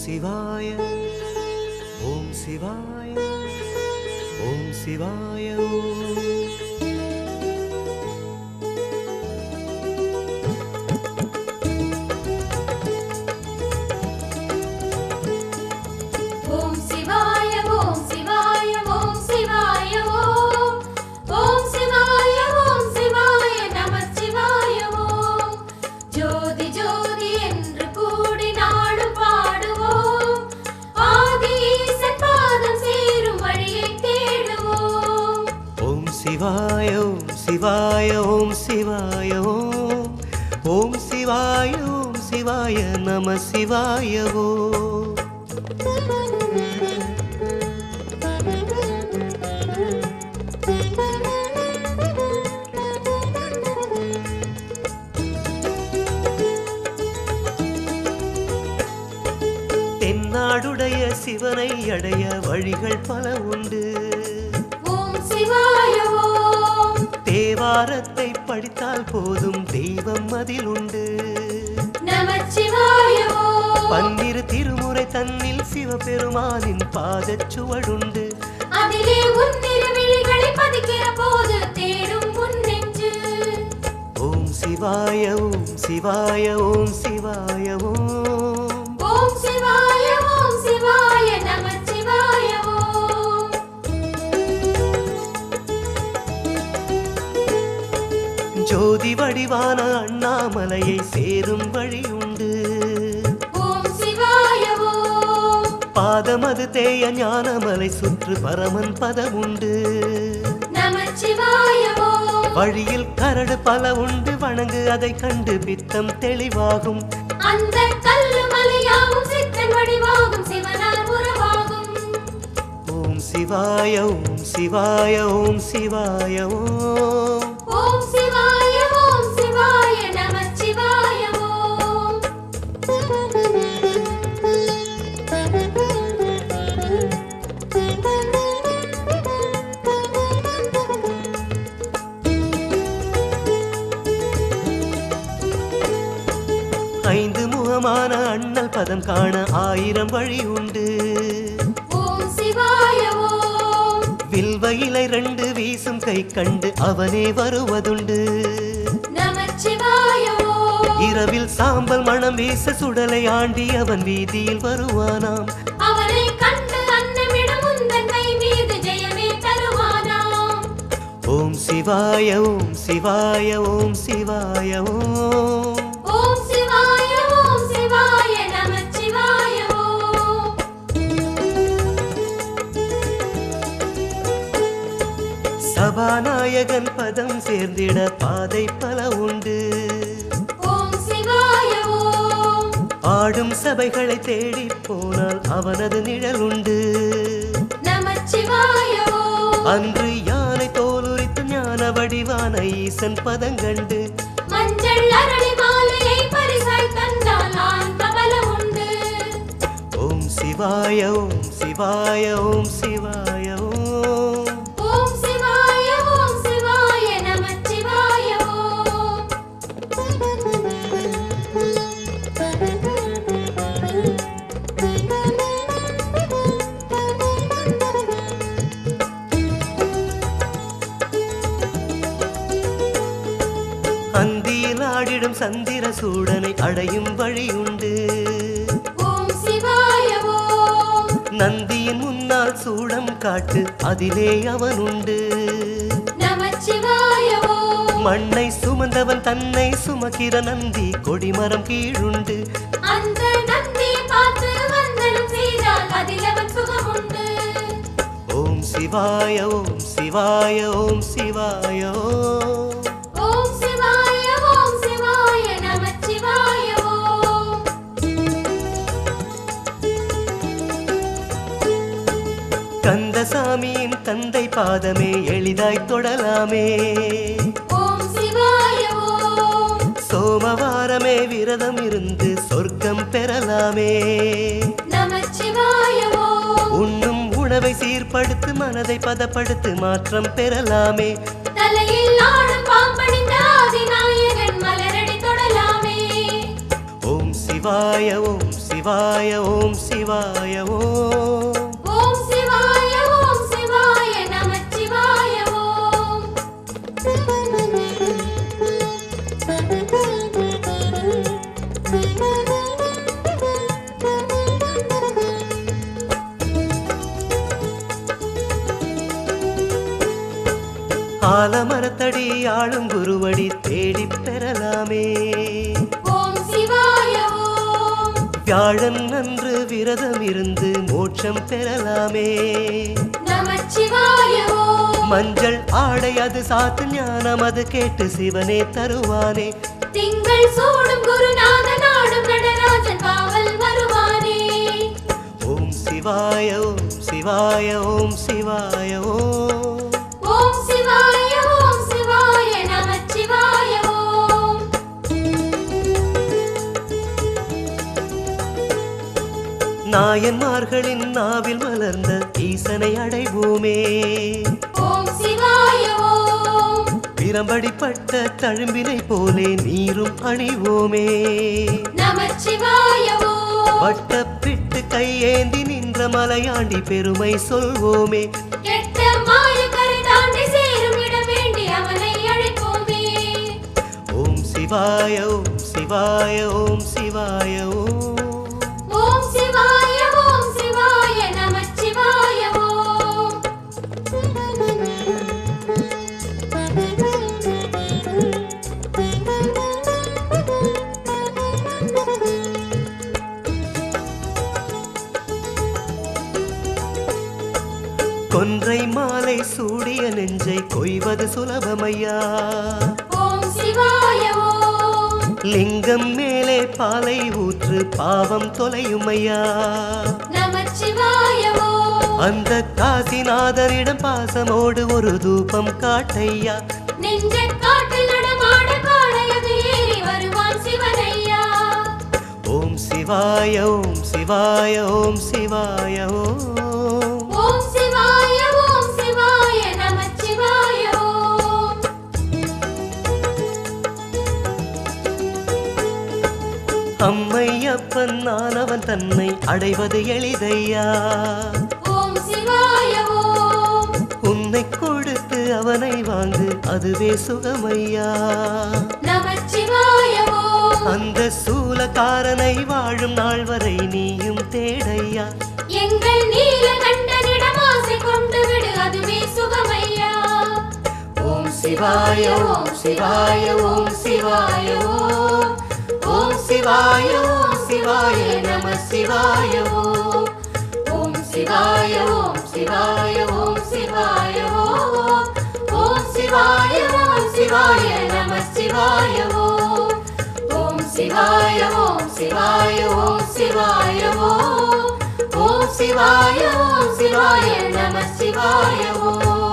शिवाय। ॐ शिवाय। ॐ शिवाय। ஓம் ஓம் சிவாய ஓம் சிவாய நம சிவாய ஓம். தென்னாடுடைய சிவனை அடைய வழிகள் பல உண்டு. தேவாரத்தை படித்தால் போதும். தெய்வம் அதில் உண்டு பன்னிரு திருமுறை தன்னில் சிவபெருமானின் பாதச் சுவடுண்டு. அதிலே உன் திருவிழிகளை பதிக்கிற போது தேடும் உன் நெஞ்சு. ஓம் சிவாய ஓம் சிவாய ஓம் சிவாய ஓம் வடிவான அண்ணாமலையை சேரும் வழி உண்டு பாதமது தேய ஞானமலை சுற்று பரமன் சிவாய ஓம் வழியில் கரடு பல உண்டு வணங்கு அதை கண்டு பித்தம் தெளிவாகும். அந்த ஓம் சிவாய ஓம் சிவாய ஓம் சிவாய ஓம் பதம் காண ஆயிரம் வழி உண்டு. ஓம் சிவாய ஓம். வில்வ இலை ரெண்டு வீசும் கை கண்டு அவனே வருவதுண்டு. இரவில் சாம்பல் மணம் வீச சுடலை ஆண்டி அவன் வீதியில் வருவானாம். ஓம் சிவாய ஓம் சிவாய ஓம் சிவாய ஓம். சபாநாயகன் பதம் சேர்ந்திட பாதை பல உண்டு. ஆடும் சபைகளை தேடி போனால் அவனது நிழல் உண்டு. அன்று யானை தோலுரித்து ஞான வடிவான ஈசன் பதங்கண்டு ஓம் சிவாய ஓம் சிவாய ஓம் சிவாய. ஆடிடும் சந்திர சூடனை அடையும் வழி உண்டு ஓம் சிவாய ஓம் நந்தியின் முன்னால் சூடம் காட்டு அதிலே அவன் உண்டு மண்ணை சுமந்தவன் தன்னை சுமக்கிற நந்தி கொடிமரம் கீழுண்டு. ஓம் சிவாய ஓம் சிவாய ஓம் சிவாய ஓம். பாதமே எளிதாய் தொடலாமே. சோமவாரமே விரதம் இருந்து சொர்க்கம் பெறலாமே. உண்ணும் உணவை சீர்படுத்து மனதை பதப்படுத்து மாற்றம் பெறலாமே. ஓம் சிவாய ஓம் சிவாய ஓம் சிவாய ஓம். ஆலமரத்தடி ஆளும் குருவடி தேடிப் பெறலாமே. ஓம் சிவாய ஓம் வியாழன் அன்று விரதம் இருந்து மோட்சம் பெறலாமே. மஞ்சள் ஆடை அது சாத்து ஞானம் அது கேட்டு சிவனே தருவானே. திங்கள் சூடும் குருநாத நாடும் நடராஜன் காவல் வருவானே. ஓம் சிவாய ஓம் சிவாய ஓம் சிவாய ஓம் நாயன்மார்களின் நாவில் மலர்ந்த ஈசனை அடைவோமே. பிரம்படிப்பட்ட தழும்பினை போலே நீரும் அணிவோமே. வட்டப்பிட்டு கையேந்தி நின்ற மலையாண்டி பெருமை சொல்வோமே. ஓம் சிவாய ஓம் சிவாய ஓம் சிவாய ஓம். கொன்றை மாலை சூடிய நெஞ்சை கொய்வது சுலபமையா? லிங்கம் மேலே பாலை ஊற்று பாவம் தொலையுமையா? அந்த காசிநாதரிடம் பாசமோடு ஒரு தூபம் காட்டையா? ஓம் சிவாய ஓம் சிவாய ஓம் சிவாய ஓம். அம்மையப்பன் நானவன் தன்னை அடைவது எளிதையா? உன்னை கொடுத்து அவனை வாங்கு அதுவே சுகமையா? அந்த சூலக்காரனை வாழும் நாள் வரை நீயும் தேடையா? எங்கள் நீல கண்டனிடம் ஆசை கொண்டு விடு அதுவே சுகமையா? ஓம் சிவாய ஓம் சிவாய ஓம் சிவாய ஓம். शिवाय ॐ शिवाय नमः शिवाय ॐ शिवाय ॐ शिवाय ॐ शिवाय ॐ शिवाय ॐ शिवाय नमः शिवाय ॐ शिवाय ॐ शिवाय ॐ शिवाय ॐ शिवाय ॐ शिवाय नमः शिवाय ॐ